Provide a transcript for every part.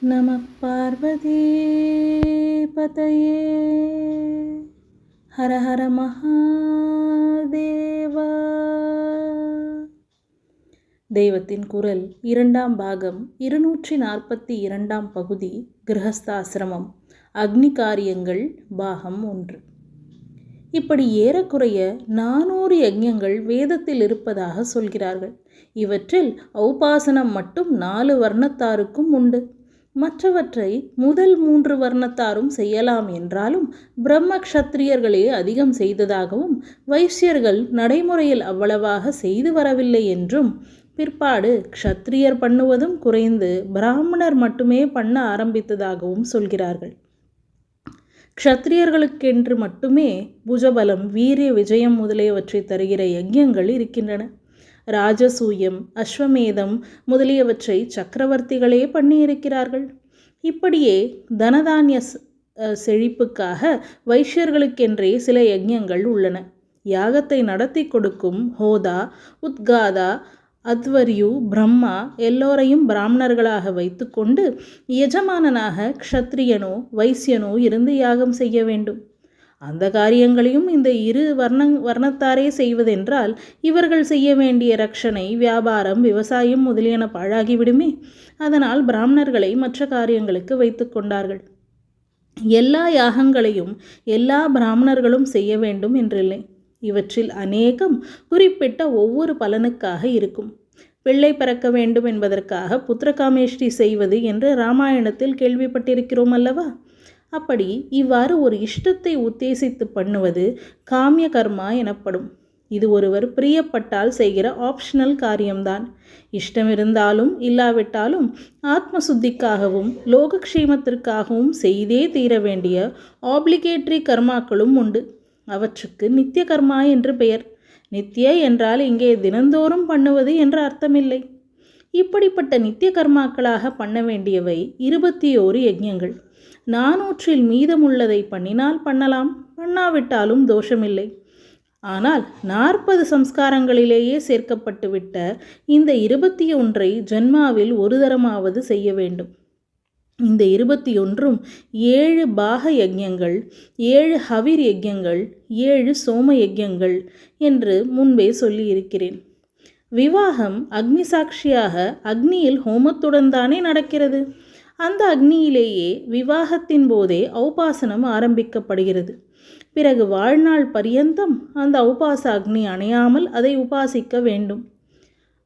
நம பார்வதி பதையே. ஹர ஹர மகாதேவா. தெய்வத்தின் குரல் இரண்டாம் பாகம் இருநூற்றி நாற்பத்தி இரண்டாம் பகுதி கிரகஸ்தாசிரமம் அக்னி காரியங்கள் பாகம் ஒன்று. இப்படி ஏறக்குறைய நானூறு யஜ்யங்கள் வேதத்தில் இருப்பதாக சொல்கிறார்கள். இவற்றில் ஔபாசனம் மட்டும் நாலு வர்ணத்தாருக்கும் உண்டு. மற்றவற்றை முதல் மூன்று வர்ணத்தாரும் செய்யலாம் என்றாலும் பிரம்ம க்ஷத்திரியர்களே அதிகம் செய்ததாகவும் வைசியர்கள் நடைமுறையில் அவ்வளவாக செய்து வரவில்லை என்றும் பிற்பாடு க்ஷத்திரியர் பண்ணுவதும் குறைந்து பிராமணர் மட்டுமே பண்ண ஆரம்பித்ததாகவும் சொல்கிறார்கள். க்ஷத்திரியர்களுக்கென்று மட்டுமே புஜபலம் வீரிய விஜயம் முதலியவற்றை தருகிற யஜ்யங்கள் இருக்கின்றன. ராஜசூயம் அஸ்வமேதம் முதலியவற்றை சக்கரவர்த்திகளே பண்ணியிருக்கிறார்கள். இப்படியே தனதானிய செழிப்புக்காக வைஷ்யர்களுக்கென்றே சில யஜ்யங்கள் உள்ளன. யாகத்தை நடத்தி கொடுக்கும் ஹோதா உத்காதா அத்வரியு பிரம்மா எல்லோரையும் பிராமணர்களாக வைத்துக்கொண்டு எஜமானனாக க்ஷத்ரியனோ வைசியனோ இருந்து யாகம் செய்ய வேண்டும். அந்த காரியங்களையும் இந்த இரு வர்ண வர்ணத்தாரே செய்வதென்றால் இவர்கள் செய்ய வேண்டிய ரட்சணை வியாபாரம் விவசாயம் முதலியன பாழாகிவிடுமே. அதனால் பிராமணர்களை மற்ற காரியங்களுக்கு வைத்து கொண்டார்கள். எல்லா யாகங்களையும் எல்லா பிராமணர்களும் செய்ய வேண்டும் என்றில்லை. இவற்றில் அநேகம் குறிப்பிட்ட ஒவ்வொரு பலனுக்காக இருக்கும். பிள்ளை பிறக்க வேண்டும் என்பதற்காக புத்திரகாமேஷ்டி செய்வது என்று ராமாயணத்தில் கேள்விப்பட்டிருக்கிறோம் அல்லவா? அப்படி இவ்வாறு ஒரு இஷ்டத்தை உத்தேசித்து பண்ணுவது காமிய கர்மா எனப்படும். இது ஒருவர் பிரியப்பட்டால் செய்கிற ஆப்ஷனல் காரியம்தான். இஷ்டம் இருந்தாலும் இல்லாவிட்டாலும் ஆத்ம சுத்திக்காகவும் லோகக்ஷேமத்திற்காகவும் செய்தே தீர வேண்டிய ஆப்ளிகேட்டரி கர்மாக்களும் உண்டு. அவற்றுக்கு நித்திய கர்மா என்று பெயர். நித்திய என்றால் இங்கே தினந்தோறும் பண்ணுவது என்ற அர்த்தமில்லை. இப்படிப்பட்ட நித்திய கர்மாக்களாக பண்ண வேண்டியவை இருபத்தி ஓரு யஜ்யங்கள் நானூற்றில் மீதமுள்ளதை பண்ணினால் பண்ணலாம். பண்ணாவிட்டாலும் தோஷமில்லை. ஆனால் நாற்பது சம்ஸ்காரங்களிலேயே சேர்க்கப்பட்டுவிட்ட இந்த இருபத்தி ஒன்றை ஜென்மாவில் ஒரு தரமாவது செய்ய வேண்டும். இந்த இருபத்தி ஒன்றும் ஏழு பாக யஜ்யங்கள் ஏழு ஹவிர் யஜ்யங்கள் ஏழு சோம யஜ்யங்கள் என்று முன்பே சொல்லியிருக்கிறேன். விவாகம் அக்னி சாட்சியாக அக்னியில் ஹோமத்துடன் தானே நடக்கிறது? அந்த அக்னியிலேயே விவாகத்தின் போதே ஔபாசனம் ஆரம்பிக்கப்படுகிறது. பிறகு வாழ்நாள் பரியந்தம் அந்த ஔபாச அக்னி அணையாமல் அதை உபாசிக்க வேண்டும்.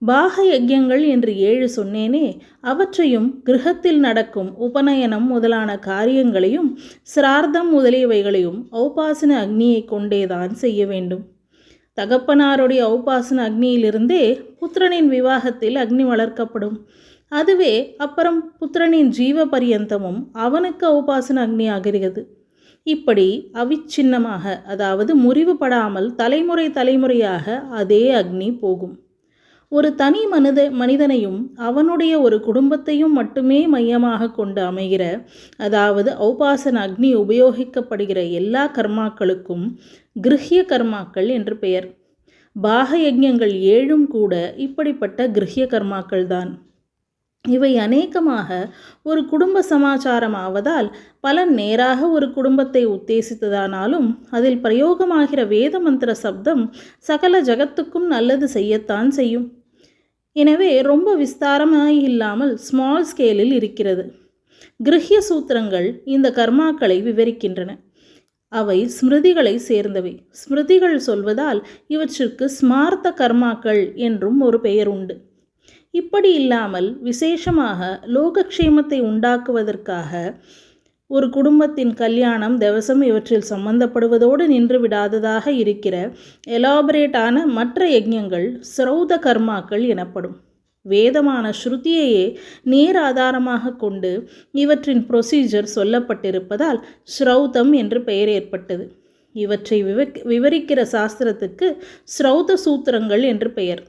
பாக யஜ்யங்கள் என்று ஏழு சொன்னேனே அவற்றையும் கிரகத்தில் நடக்கும் உபநயனம் முதலான காரியங்களையும் சிரார்த்தம் முதலியவைகளையும் ஔபாசன அக்னியை கொண்டேதான் செய்ய வேண்டும். தகப்பனாருடைய ஔபாசன அக்னியிலிருந்தே புத்திரனின் விவாகத்தில் அக்னி வளர்க்கப்படும். அதுவே அப்புறம் புத்திரனின் ஜீவ பரியந்தமும் அவனுக்கு உபாசன அக்னி ஆகிறது இப்படி அவிச்சின்னமாக அதாவது முறிவுபடாமல் தலைமுறை தலைமுறையாக அதே அக்னி போகும். ஒரு தனி மனித மனிதனையும் அவனுடைய ஒரு குடும்பத்தையும் மட்டுமே மையமாக கொண்டு அமைகிற அதாவது ஔபாசன அக்னி உபயோகிக்கப்படுகிற எல்லா கர்மாக்களுக்கும் கிருஹ்ய கர்மாக்கள் என்று பெயர். பாக யஜ்யங்கள் ஏழும் கூட இப்படிப்பட்ட கிருஹ்ய கர்மாக்கள் தான் இவை அநேகமாக ஒரு குடும்ப சமாச்சாரம் ஆவதால் பலன் நேராக ஒரு குடும்பத்தை உத்தேசித்ததானாலும் அதில் பிரயோகமாகிற வேத மந்திர சப்தம் சகல ஜகத்துக்கும் நல்லது செய்யத்தான் செய்யும். எனவே ரொம்ப விஸ்தாரமாக இல்லாமல் ஸ்மால் ஸ்கேலில் இருக்கிறது. கிரஹ்ய சூத்திரங்கள் இந்த கர்மாக்களை விவரிக்கின்றன. அவை ஸ்மிருதிகளை சேர்ந்தவை. ஸ்மிருதிகள் சொல்வதால் இவற்றிற்கு ஸ்மார்த்த கர்மாக்கள் என்றும் ஒரு பெயர் உண்டு. இப்படி இல்லாமல் விசேஷமாக லோகக்ஷேமத்தை உண்டாக்குவதற்காக ஒரு குடும்பத்தின் கல்யாணம் தவசம் இவற்றில் சம்பந்தப்படுவதோடு நின்று விடாததாக இருக்கிற எலாபரேட்டான மற்ற யஜ்யங்கள் சிரௌத கர்மாக்கள் எனப்படும். வேதமான ஸ்ருதியையே நேர் ஆதாரமாக கொண்டு இவற்றின் ப்ரொசீஜர் சொல்லப்பட்டிருப்பதால் ஸ்ரௌதம் என்று பெயர் ஏற்பட்டது. இவற்றை விவரிக்கிற சாஸ்திரத்துக்கு ஸ்ரௌத சூத்திரங்கள் என்று பெயர்.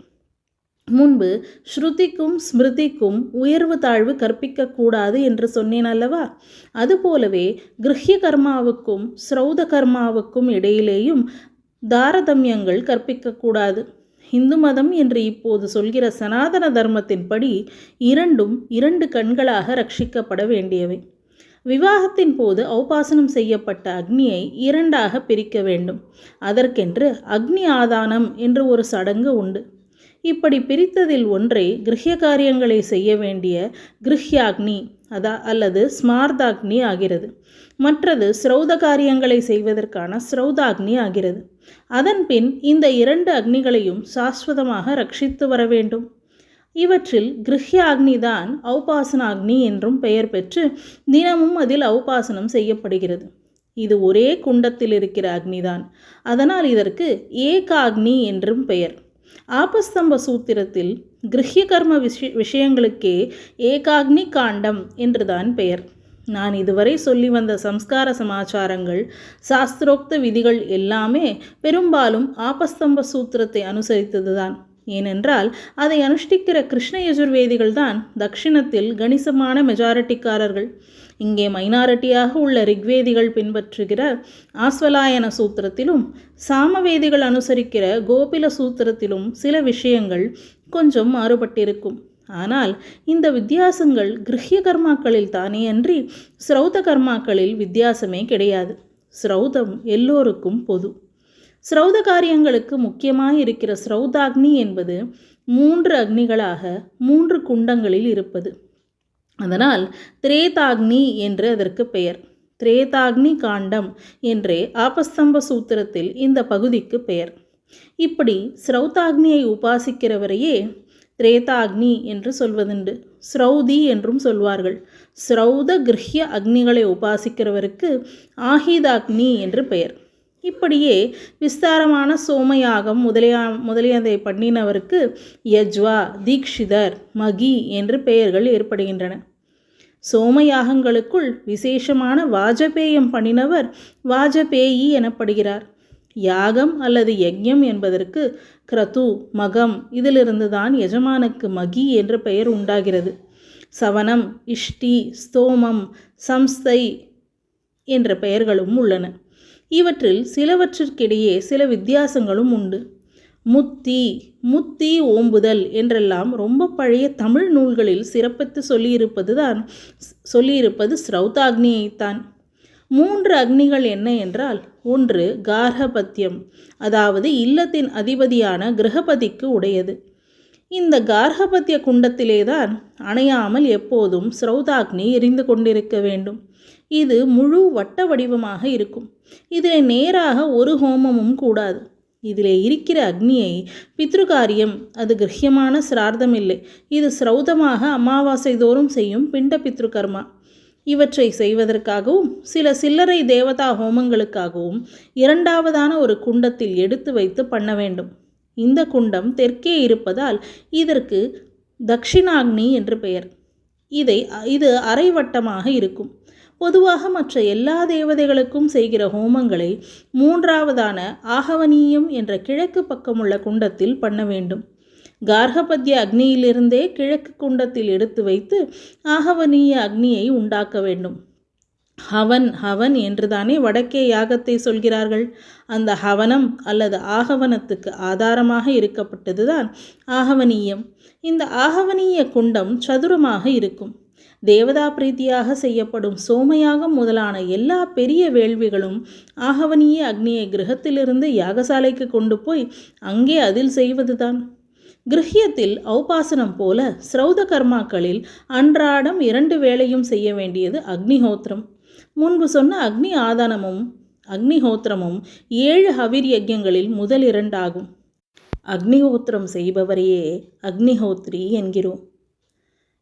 முன்பு ஸ்ருதிக்கும் ஸ்மிருதிக்கும் உயர்வு தாழ்வு கற்பிக்கக்கூடாது என்று சொன்னேன் அல்லவா? அதுபோலவே கிரஹ்ய கர்மாவுக்கும் ஸ்ரௌத கர்மாவுக்கும் இடையிலேயும் தாரதமியங்கள் கற்பிக்கக்கூடாது இந்து மதம் என்று இப்போது சொல்கிற சனாதன தர்மத்தின்படி இரண்டும் இரண்டு கண்களாக ரட்சிக்கப்பட வேண்டியவை. விவாகத்தின் போது ஔபாசனம் செய்யப்பட்ட அக்னியை இரண்டாக பிரிக்க வேண்டும். அதற்கென்று அக்னி ஆதானம் என்று ஒரு சடங்கு உண்டு. இப்படி பிரித்ததில் ஒன்றை கிரகிய காரியங்களை செய்ய வேண்டிய கிரஹ்யாக்னி அதா அல்லது ஸ்மார்தாக்னி ஆகிறது. மற்றது ஸ்ரௌத காரியங்களை செய்வதற்கான ஸ்ரௌதாக்னி ஆகிறது. அதன்பின் இந்த இரண்டு அக்னிகளையும் சாஸ்வதமாக ரட்சித்து வர வேண்டும். இவற்றில் கிருஹ்ய அக்னிதான் ஔபாசன அக்னி என்றும் பெயர் பெற்று தினமும் அதில் அவுபாசனம் செய்யப்படுகிறது. இது ஒரே குண்டத்தில் இருக்கிற அக்னிதான். அதனால் இதற்கு ஏகாக்னி என்றும் பெயர். ஆபஸ்தம்ப சூத்திரத்தில் கிரகிய கர்ம விஷய விஷயங்களுக்கே ஏகாக்னி காண்டம் என்றுதான் பெயர். நான் இதுவரை சொல்லி வந்த சம்ஸ்கார சமாச்சாரங்கள் சாஸ்திரோக்த விதிகள் எல்லாமே பெரும்பாலும் ஆபஸ்தம்ப சூத்திரத்தை அனுசரித்ததுதான். ஏனென்றால் அதை அனுஷ்டிக்கிற கிருஷ்ண யஜுர்வேதிகள் தான் தக்ஷிணத்தில் கணிசமான மெஜாரிட்டிக்காரர்கள் இங்கே மைனாரிட்டியாக உள்ள ரிக்வேதிகள் பின்பற்றுகிற ஆஸ்வலாயன சூத்திரத்திலும் சாமவேதிகள் அனுசரிக்கிற கோபில சூத்திரத்திலும் சில விஷயங்கள் கொஞ்சம் மாறுபட்டிருக்கும். ஆனால் இந்த வித்தியாசங்கள் கிரகிய கர்மாக்களில் தானே அன்றி ஸ்ரௌத கர்மாக்களில் வித்தியாசமே கிடையாது. ஸ்ரௌதம் எல்லோருக்கும் பொது. ஸ்ரௌத காரியங்களுக்கு முக்கியமாக இருக்கிற ஸ்ரௌதாக்னி என்பது மூன்று அக்னிகளாக மூன்று குண்டங்களில் இருப்பது. அதனால் திரேதாக்னி என்று அதற்கு பெயர். திரேதாக்னி காண்டம் என்றே ஆபஸ்தம்ப சூத்திரத்தில் இந்த பகுதிக்கு பெயர். இப்படி ஸ்ரௌதாக்னியை உபாசிக்கிறவரையே திரேதாக்னி என்று சொல்வதுண்டு. ஸ்ரௌதி என்றும் சொல்வார்கள். ஸ்ரௌத கிரஹ்ய அக்னிகளை உபாசிக்கிறவருக்கு ஆஹிதாக்னி என்று பெயர். இப்படியே விஸ்தாரமான சோமயாகம் முதலியா முதலியதை பண்ணினவருக்கு யஜ்வா தீக்ஷிதர் மகி என்று பெயர்கள் ஏற்படுகின்றன. சோமயாகங்களுக்குள் விசேஷமான வாஜபேயம் பண்ணினவர் வாஜபேயி எனப்படுகிறார். யாகம் அல்லது யஜ்யம் என்பதற்கு கிரது மகம் இதிலிருந்து தான் எஜமானுக்கு மகி என்ற பெயர் உண்டாகிறது. சவனம் இஷ்டி ஸ்தோமம் சம்ஸ்தை என்ற பெயர்களும் உள்ளன. இவற்றில் சிலவற்றிற்கிடையே சில வித்தியாசங்களும் உண்டு. முத்தி முத்தி ஓம்புதல் என்றெல்லாம் ரொம்ப பழைய தமிழ் நூல்களில் சிறப்பித்து சொல்லியிருப்பது தான் சொல்லியிருப்பது ஸ்ரௌதாக்னியைத்தான் மூன்று அக்னிகள் என்ன என்றால் ஒன்று கார்ஹபத்தியம் அதாவது இல்லத்தின் அதிபதியான கிரகபதிக்கு உடையது. இந்த கார்ஹபத்திய குண்டத்திலேதான் அணையாமல் எப்போதும் ஸ்ரௌதாக்னி எரிந்து கொண்டிருக்க வேண்டும். இது முழு வட்ட வடிவமாக இருக்கும். இதில் நேராக ஒரு ஹோமமும் கூடாது. இதில் இருக்கிற அக்னியை பித்ருகாரியம் அது கிரகியமான சிரார்த்தம் இல்லை. இது சிரௌதமாக அமாவாசை தோறும் செய்யும் பிண்ட பித்ருகர்மா. இவற்றை செய்வதற்காகவும் சில சில்லறை தேவதா ஹோமங்களுக்காகவும் இரண்டாவதான ஒரு குண்டத்தில் எடுத்து வைத்து பண்ண வேண்டும். இந்த குண்டம் தெற்கே இருப்பதால் இதற்கு தக்ஷிணாக்னி என்று பெயர். இதை இது அரைவட்டமாக இருக்கும். பொதுவாக மற்ற எல்லா தேவதைகளுக்கும் செய்கிற ஹோமங்களை மூன்றாவதான ஆகவனீயம் என்ற கிழக்கு பக்கமுள்ள குண்டத்தில் பண்ண வேண்டும். கார்கபத்திய அக்னியிலிருந்தே கிழக்கு குண்டத்தில் எடுத்து வைத்து ஆகவனீய அக்னியை உண்டாக்க வேண்டும். ஹவன் ஹவன் என்றுதானே வடக்கே யாகத்தை சொல்கிறார்கள். அந்த ஹவனம் அல்லது ஆகவனத்துக்கு ஆதாரமாக இருக்கப்பட்டதுதான் ஆகவனீயம். இந்த ஆகவனீய குண்டம் சதுரமாக இருக்கும். தேவதா பிரீத்தியாக செய்யப்படும் சோமயாகம் முதலான எல்லா பெரிய வேள்விகளும் ஆகவனியே அக்னியை கிரகத்திலிருந்து யாகசாலைக்கு கொண்டு போய் அங்கே அதில் செய்வதுதான். கிரகியத்தில் ஔபாசனம் போல ஸ்ரௌத கர்மாக்களில் அன்றாடம் இரண்டு வேளையும் செய்ய வேண்டியது அக்னிஹோத்திரம். முன்பு சொன்ன அக்னி ஆதானமும் அக்னிஹோத்திரமும் ஏழு ஹவிர் யஜ்யங்களில் முதல் இரண்டாகும். அக்னிஹோத்திரம் செய்பவரையே அக்னிஹோத்ரி என்கிறோம்.